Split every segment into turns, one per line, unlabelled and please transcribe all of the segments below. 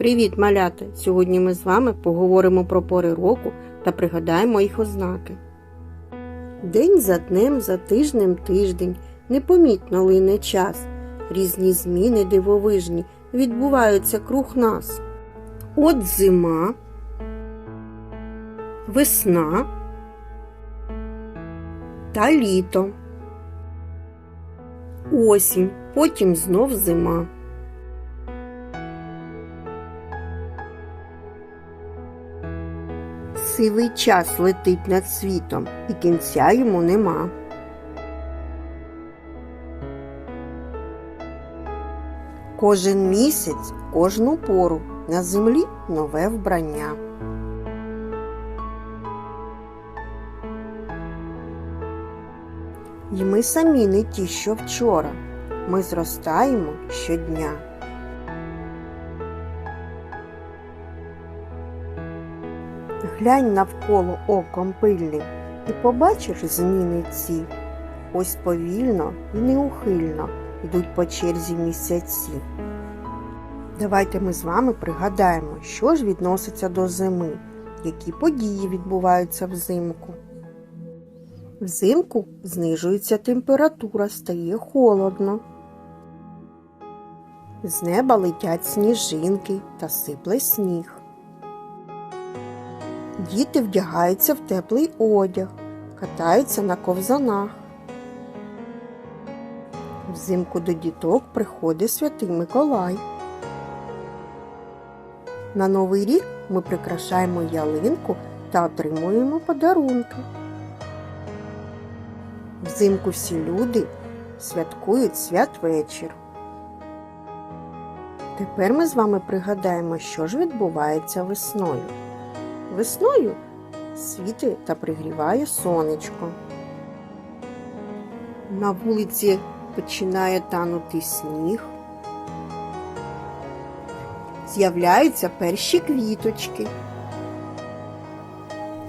Привіт, малята! Сьогодні ми з вами поговоримо про пори року та пригадаємо їх ознаки. День за днем, за тижнем тиждень, непомітно лине час. Різні зміни дивовижні відбуваються круг нас. От зима, весна та літо. Осінь, потім знов зима. Сивий час летить над світом, і кінця йому нема. Кожен місяць, кожну пору на землі нове вбрання. І ми самі не ті, що вчора. Ми зростаємо щодня. Глянь навколо оком пильним і побачиш зміни ці. Ось повільно і неухильно йдуть по черзі місяці. Давайте ми з вами пригадаємо, що ж відноситься до зими, які події відбуваються взимку. Взимку знижується температура, стає холодно. З неба летять сніжинки та сипле сніг. Діти вдягаються в теплий одяг, катаються на ковзанах. Взимку до діток приходить святий Миколай. На Новий рік ми прикрашаємо ялинку та отримуємо подарунки. Взимку всі люди святкують святвечір. Тепер ми з вами пригадаємо, що ж відбувається весною. Весною світить та пригріває сонечко. На вулиці починає танути сніг. З'являються перші квіточки.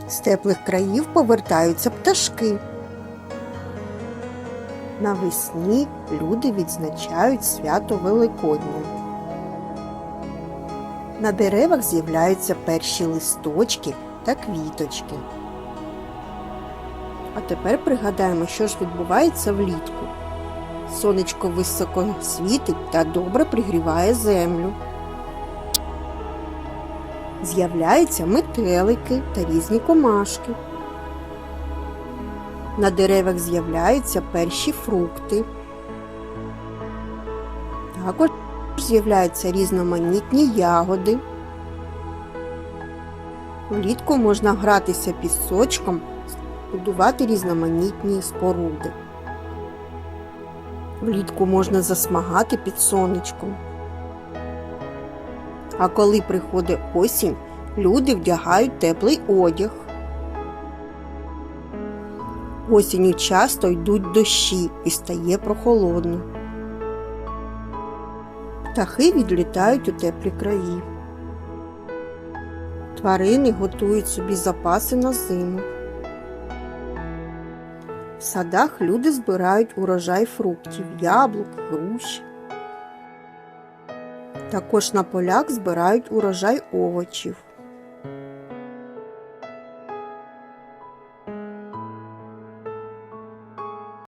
З теплих країв повертаються пташки. Навесні люди відзначають свято Великодня. На деревах з'являються перші листочки та квіточки. А тепер пригадаємо, що ж відбувається влітку. Сонечко високо світить та добре пригріває землю. З'являються метелики та різні комашки. На деревах з'являються перші фрукти. Також з'являються різноманітні ягоди. Влітку можна гратися пісочком, будувати різноманітні споруди. Влітку можна засмагати під сонечком. А коли приходить осінь, люди вдягають теплий одяг. Осінню часто йдуть дощі і стає прохолодно. Птахи відлітають у теплі краї. Тварини готують собі запаси на зиму. В садах люди збирають урожай фруктів, яблук, груш. Також на полях збирають урожай овочів.